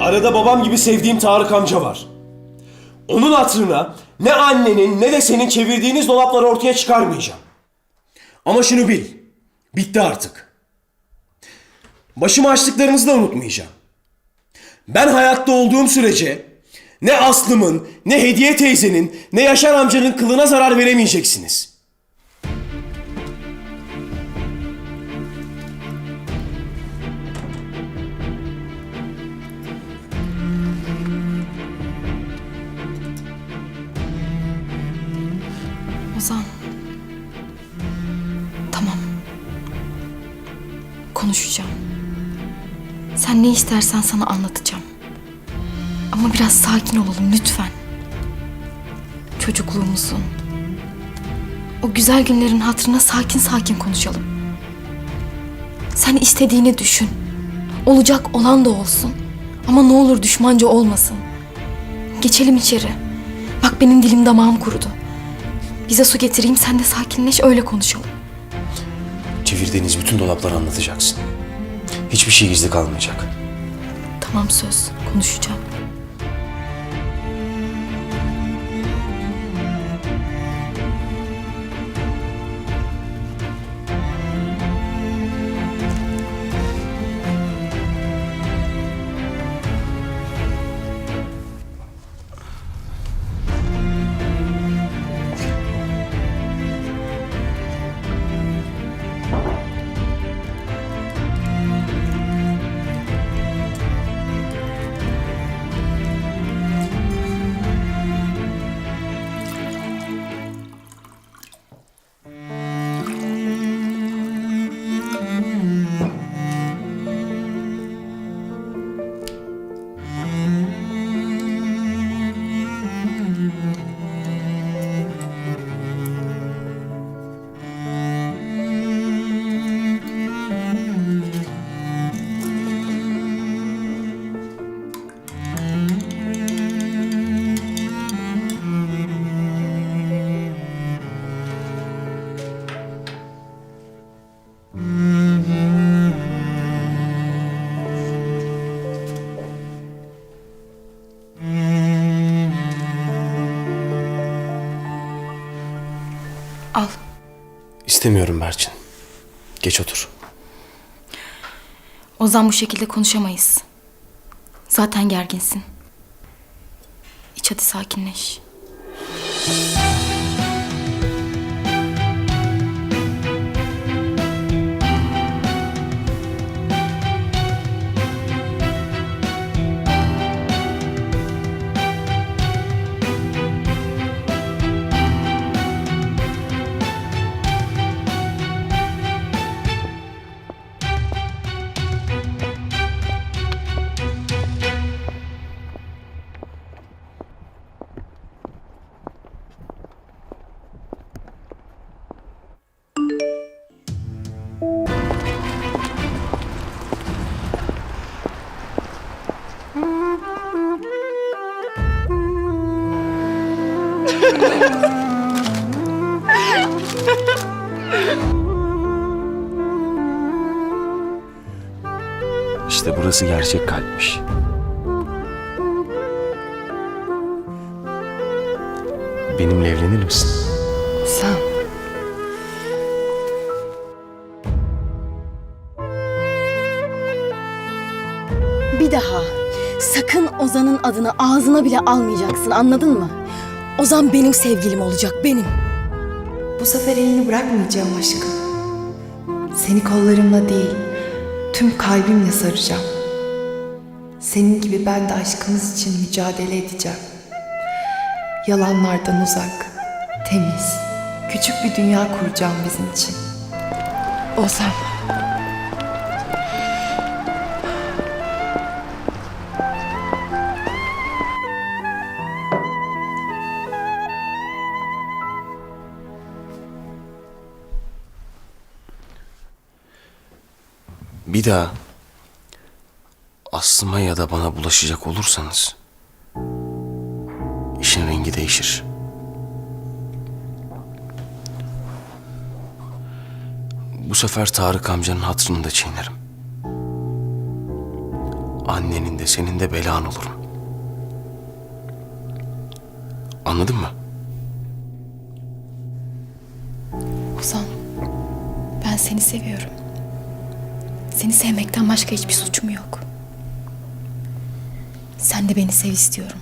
Arada babam gibi sevdiğim Tarık amca var. Onun hatırına ne annenin ne de senin çevirdiğiniz dolapları ortaya çıkarmayacağım. Ama şunu bil. Bitti artık. Başıma açtıklarınızı da unutmayacağım. Ben hayatta olduğum sürece ne Aslım'ın, ne Hediye teyzenin, ne Yaşar amcanın kılına zarar veremeyeceksiniz. Konuşacağım. Sen ne istersen sana anlatacağım. Ama biraz sakin olalım lütfen. Çocukluğumuzun, o güzel günlerin hatırına sakin sakin konuşalım. Sen istediğini düşün. Olacak olan da olsun. Ama ne olur düşmanca olmasın. Geçelim içeri. Bak benim dilim damağım kurudu. Bize su getireyim sen de sakinleş öyle konuşalım. Çevirdiğiniz bütün dolapları anlatacaksın. Hiçbir şey gizli kalmayacak. Tamam söz konuşacağım. Al. İstemiyorum Berçin. Geç otur. Ozan bu şekilde konuşamayız. Zaten gerginsin. İç hadi sakinleş. İşte burası gerçek kalpmiş. Benimle evlenir misin? Sen. Bir daha sakın Ozan'ın adını ağzına bile almayacaksın anladın mı? Ozan benim sevgilim olacak benim. Bu sefer elini bırakmayacağım aşkım. Seni kollarımla değil, tüm kalbimle saracağım. Senin gibi ben de aşkımız için mücadele edeceğim. Yalanlardan uzak, temiz, küçük bir dünya kuracağım bizim için. Ozan. Bir daha Aslıma ya da bana bulaşacak olursanız işin rengi değişir. Bu sefer Tarık amcanın hatırını da çiğnerim. annenin de senin de belan olurum. Anladın mı? Ozan, ben seni seviyorum. Seni sevmekten başka hiçbir suçum yok. Sen de beni sev istiyorum.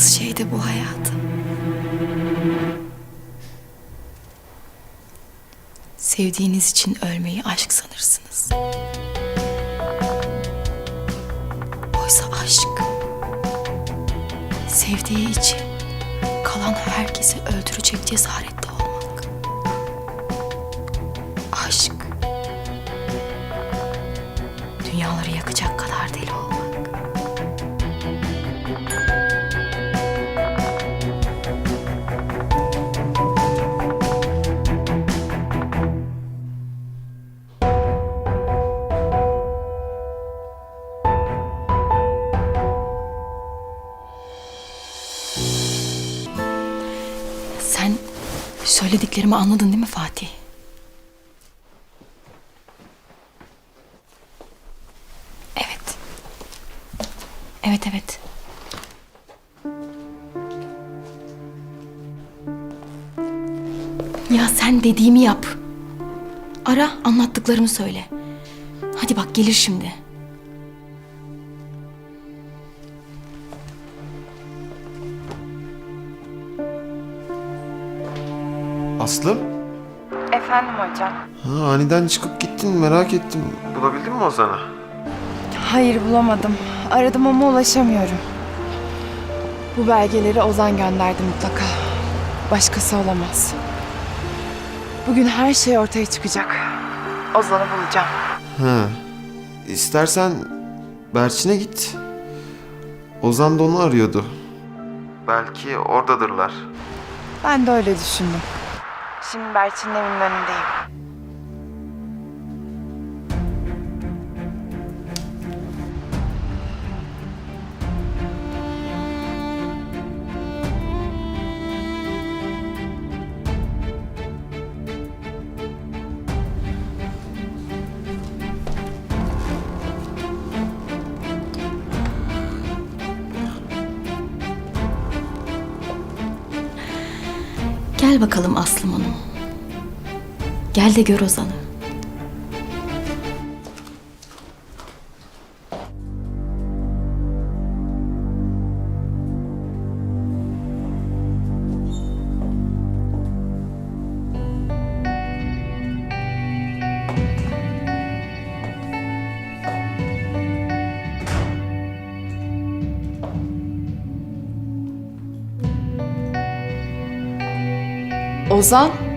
Anlamadığınız şey de bu hayatım. Sevdiğiniz için ölmeyi aşk sanırsınız. Oysa aşk sevdiği için kalan herkesi öldürecek cesarette olmak. Aşk söylediklerimi anladın değil mi Fatih? Evet. Evet evet. Ya sen dediğimi yap. Ara anlattıklarımı söyle. Hadi bak gelir şimdi. Aslım? Efendim hocam. Ha, aniden çıkıp gittin merak ettim. Bulabildin mi Ozan'ı? Hayır bulamadım. Aradım ama ulaşamıyorum. Bu belgeleri Ozan gönderdi mutlaka. Başkası olamaz. Bugün her şey ortaya çıkacak. Ozan'ı bulacağım. Ha. İstersen Berçin'e git. Ozan da onu arıyordu. Belki oradadırlar. Ben de öyle düşündüm. 열심히 말씀 내밀면 돼요. Gel bakalım Aslım Hanım. Gel de gör Ozan'ı. Ozan?